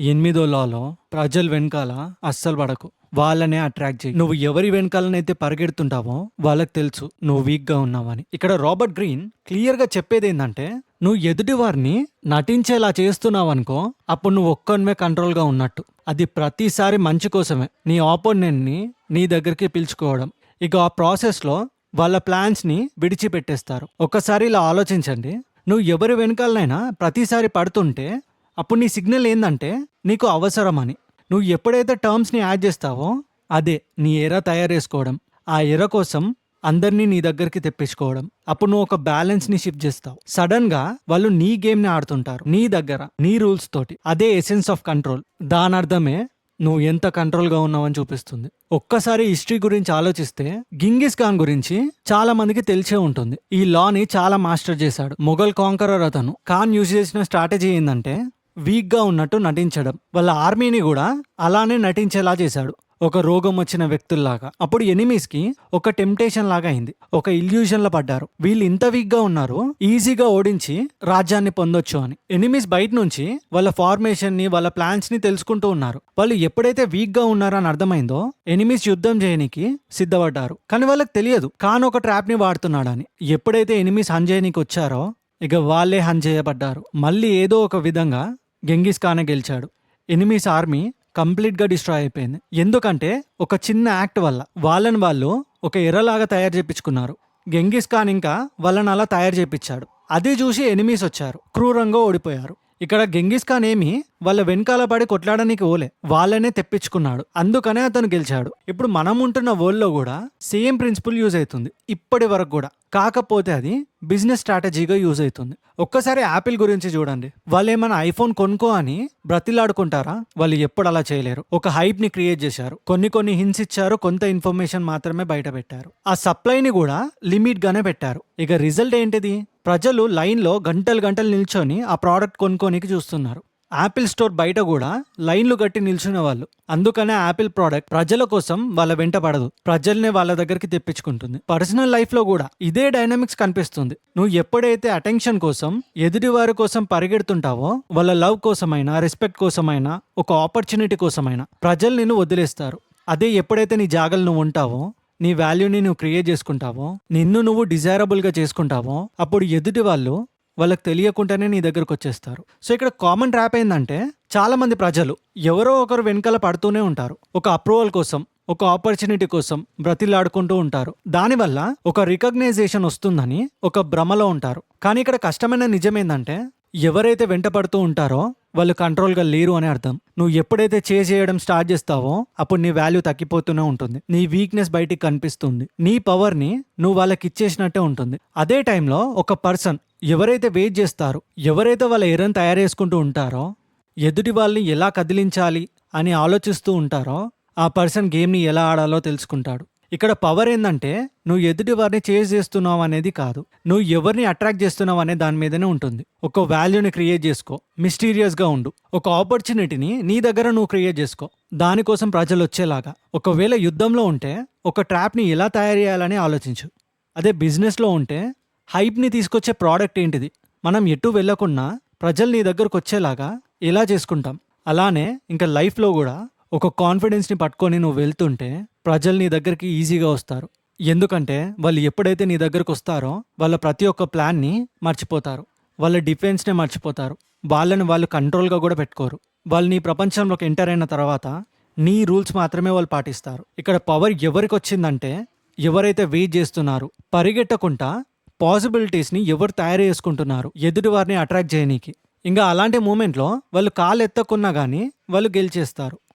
ఎనిమిదో లాలో ప్రజలు వెనకాల అస్సలు పడకు. వాళ్ళనే అట్రాక్ట్ చేయి. నువ్వు ఎవరి వెనకాలనైతే పరిగెడుతుంటావో వాళ్ళకి తెలుసు నువ్వు వీక్గా ఉన్నావని. ఇక్కడ రాబర్ట్ గ్రీన్ క్లియర్గా చెప్పేది ఏంటంటే నువ్వు ఎదుటి వారిని నటించేలా చేస్తున్నావు అనుకో అప్పుడు నువ్వు ఒక్కనివే కంట్రోల్గా ఉన్నట్టు. అది ప్రతిసారి మంచి కోసమే. నీ ఆపోనెంట్ని నీ దగ్గరికి పిలుచుకోవడం. ఇక ఆ ప్రాసెస్లో వాళ్ళ ప్లాన్స్ని విడిచిపెట్టేస్తారు. ఒక్కసారి ఇలా ఆలోచించండి. నువ్వు ఎవరి వెనకాలనైనా ప్రతిసారి పడుతుంటే అప్పుడు నీ సిగ్నల్ ఏందంటే నీకు అవసరమని. నువ్వు ఎప్పుడైతే టర్మ్స్ని యాడ్ చేస్తావో అదే నీ ఎర తయారు చేసుకోవడం ఆ ఎర కోసం అందరినీ నీ దగ్గరికి తెప్పించుకోవడం. అప్పుడు నువ్వు ఒక బ్యాలెన్స్ని షిఫ్ట్ చేస్తావు. సడన్గా వాళ్ళు నీ గేమ్ని ఆడుతుంటారు. నీ దగ్గర నీ రూల్స్ తోటి. అదే ఎసెన్స్ ఆఫ్ కంట్రోల్. దాని అర్థమే నువ్వు ఎంత కంట్రోల్గా ఉన్నావని చూపిస్తుంది. ఒక్కసారి హిస్టరీ గురించి ఆలోచిస్తే గింగిస్ ఖాన్ గురించి చాలా మందికి తెలిసే ఉంటుంది. ఈ లాని చాలా మాస్టర్ చేశాడు. మొఘల్ కాంకరర్ అతను. ఖాన్ యూజ్ చేసిన స్ట్రాటజీ ఏంటంటే వీక్గా ఉన్నట్టు నటించడం. వాళ్ళ ఆర్మీని కూడా అలానే నటించేలా చేశాడు. ఒక రోగం వచ్చిన వ్యక్తుల్లాగా. అప్పుడు ఎనిమీస్కి ఒక టెంప్టేషన్ లాగా అయింది. ఒక ఇల్యూషన్లో పడ్డారు. వీళ్ళు ఇంత వీక్గా ఉన్నారు ఈజీగా ఓడించి రాజ్యాన్ని పొందొచ్చు అని. ఎనిమీస్ బయట నుంచి వాళ్ళ ఫార్మేషన్ని వాళ్ళ ప్లాన్స్ని తెలుసుకుంటూ ఉన్నారు. వాళ్ళు ఎప్పుడైతే వీక్గా ఉన్నారో అని అర్థమైందో ఎనిమీస్ యుద్ధం చేయనికి సిద్ధపడ్డారు. కానీ వాళ్ళకి తెలియదు. కాన్ ఒక ట్రాప్ని వాడుతున్నాడని. ఎప్పుడైతే ఎనిమీస్ హన్ వచ్చారో ఇక వాళ్ళే హన్ చేయబడ్డారు మళ్ళీ ఏదో ఒక విధంగా గెంగిస్ ఖానే గెలిచాడు. ఎనిమీస్ ఆర్మీ కంప్లీట్గా డిస్ట్రాయ్ అయిపోయింది. ఎందుకంటే ఒక చిన్న యాక్ట్ వల్ల వాళ్ళని వాళ్ళు ఒక ఎర్రలాగా తయారు చేపించుకున్నారు. గెంగిస్ ఖాన్ ఇంకా వాళ్ళని అలా తయారు చేపించాడు. అది చూసి ఎనిమీస్ వచ్చారు. క్రూరంగా ఓడిపోయారు. ఇక్కడ గెంగిస్ ఖాన్ ఏమి వాళ్ళ వెనకాల పడి కొట్లాడడానికి ఓలే వాళ్ళనే తెప్పించుకున్నాడు. అందుకనే అతను గెలిచాడు. ఇప్పుడు మనం ఉంటున్న వరల్డ్లో కూడా సేమ్ ప్రిన్సిపల్ యూజ్ అవుతుంది. ఇప్పటి వరకు కూడా. కాకపోతే అది బిజినెస్ స్ట్రాటజీగా యూజ్ అవుతుంది. ఒక్కసారి యాపిల్ గురించి చూడండి. వాళ్ళు ఏమైనా ఐఫోన్ కొనుక్కో అని బ్రతిలాడుకుంటారా? వాళ్ళు ఎప్పుడు అలా చేయలేరు. ఒక హైప్ని క్రియేట్ చేశారు. కొన్ని కొన్ని హింట్స్ ఇచ్చారు. కొంత ఇన్ఫర్మేషన్ మాత్రమే బయట పెట్టారు. ఆ సప్లైని కూడా లిమిట్ గానే పెట్టారు. ఇక రిజల్ట్ ఏంటిది? ప్రజలు లైన్లో గంటలు గంటలు నిల్చొని ఆ ప్రోడక్ట్ కొనుక్కోనికి చూస్తున్నారు. యాపిల్ స్టోర్ బయట కూడా లైన్లు కట్టి నిల్చునే వాళ్ళు. అందుకనే యాపిల్ ప్రోడక్ట్ ప్రజల కోసం వాళ్ళ వెంట పడదు. ప్రజల్నే వాళ్ళ దగ్గరికి తెప్పించుకుంటుంది. పర్సనల్ లైఫ్లో కూడా ఇదే డైనమిక్స్ కనిపిస్తుంది. నువ్వు ఎప్పుడైతే అటెన్షన్ కోసం ఎదుటి వారి కోసం పరిగెడుతుంటావో వాళ్ళ లవ్ కోసమైనా రెస్పెక్ట్ కోసమైనా ఒక ఆపర్చునిటీ కోసమైనా ప్రజలు నిన్ను వదిలేస్తారు. అదే ఎప్పుడైతే నీ జాగలు నువ్వు ఉంటావో నీ వాల్యూని నువ్వు క్రియేట్ చేసుకుంటావో నిన్ను నువ్వు డిజైరబుల్గా చేసుకుంటావో అప్పుడు ఎదుటి వాళ్ళు వాళ్ళకి తెలియకుండానే నీ దగ్గరకు వచ్చేస్తారు. సో ఇక్కడ కామన్ ట్రాప్ ఏంటంటే చాలా మంది ప్రజలు ఎవరో ఒకరు వెనకాల పడుతూనే ఉంటారు. ఒక అప్రూవల్ కోసం ఒక ఆపర్చునిటీ కోసం బ్రతిలాడుకుంటూ ఉంటారు. దానివల్ల ఒక రికగ్నైజేషన్ వస్తుందని ఒక భ్రమలో ఉంటారు. కానీ ఇక్కడ కష్టమైన నిజం ఏంటంటే ఎవరైతే వెంట పడుతూ ఉంటారో వాళ్ళు కంట్రోల్గా లేరు అని అర్థం. నువ్వు ఎప్పుడైతే చే చేయడం స్టార్ట్ చేస్తావో అప్పుడు నీ వాల్యూ తగ్గిపోతూనే ఉంటుంది. నీ వీక్నెస్ బయటికి కనిపిస్తుంది. నీ పవర్ని నువ్వు వాళ్ళకి ఇచ్చేసినట్టే ఉంటుంది. అదే టైంలో ఒక పర్సన్ ఎవరైతే వెయిట్ చేస్తారో ఎవరైతే వాళ్ళ ఎరన్ తయారు చేసుకుంటూ ఉంటారో ఎదుటి వాళ్ళని ఎలా కదిలించాలి అని ఆలోచిస్తూ ఉంటారో ఆ పర్సన్ గేమ్ని ఎలా ఆడాలో తెలుసుకుంటాడు. ఇక్కడ పవర్ ఏంటంటే నువ్వు ఎదుటి వారిని చేజ్ చేస్తున్నావు అనేది కాదు. నువ్వు ఎవరిని అట్రాక్ట్ చేస్తున్నావు అనే దాని మీదనే ఉంటుంది. ఒక వాల్యూని క్రియేట్ చేసుకో. మిస్టీరియస్గా ఉండు. ఒక ఆపర్చునిటీని నీ దగ్గర నువ్వు క్రియేట్ చేసుకో. దానికోసం ప్రజలు వచ్చేలాగా. ఒకవేళ యుద్ధంలో ఉంటే ఒక ట్రాప్ని ఎలా తయారు చేయాలని ఆలోచించు. అదే బిజినెస్లో ఉంటే హైప్ని తీసుకొచ్చే ప్రోడక్ట్ ఏంటిది? మనం ఎటు వెళ్ళకుండా ప్రజలు నీ దగ్గరకు వచ్చేలాగా ఎలా చేసుకుంటాం. అలానే ఇంకా లైఫ్లో కూడా ఒక కాన్ఫిడెన్స్ని పట్టుకొని నువ్వు వెళ్తుంటే ప్రజలు నీ దగ్గరికి ఈజీగా వస్తారు. ఎందుకంటే వాళ్ళు ఎప్పుడైతే నీ దగ్గరకు వస్తారో వాళ్ళ ప్రతి ఒక్క ప్లాన్ని మర్చిపోతారు. వాళ్ళ డిఫెన్స్నే మర్చిపోతారు. వాళ్ళని వాళ్ళు కంట్రోల్గా కూడా పెట్టుకోరు. వాళ్ళు నీ ప్రపంచంలోకి ఎంటర్ అయిన తర్వాత నీ రూల్స్ మాత్రమే వాళ్ళు పాటిస్తారు. ఇక్కడ పవర్ ఎవరికి వచ్చిందంటే ఎవరైతే వెయిట్ చేస్తున్నారు పరిగెట్టకుండా పాసిబిలిటీస్ని ఎవరు తయారు చేసుకుంటున్నారు ఎదుటి వారిని అట్రాక్ట్ చేయనీకి. ఇంకా అలాంటి మూమెంట్లో వాళ్ళు కాలు ఎత్తకున్నా కానీ వాళ్ళు గెలిచేస్తారు.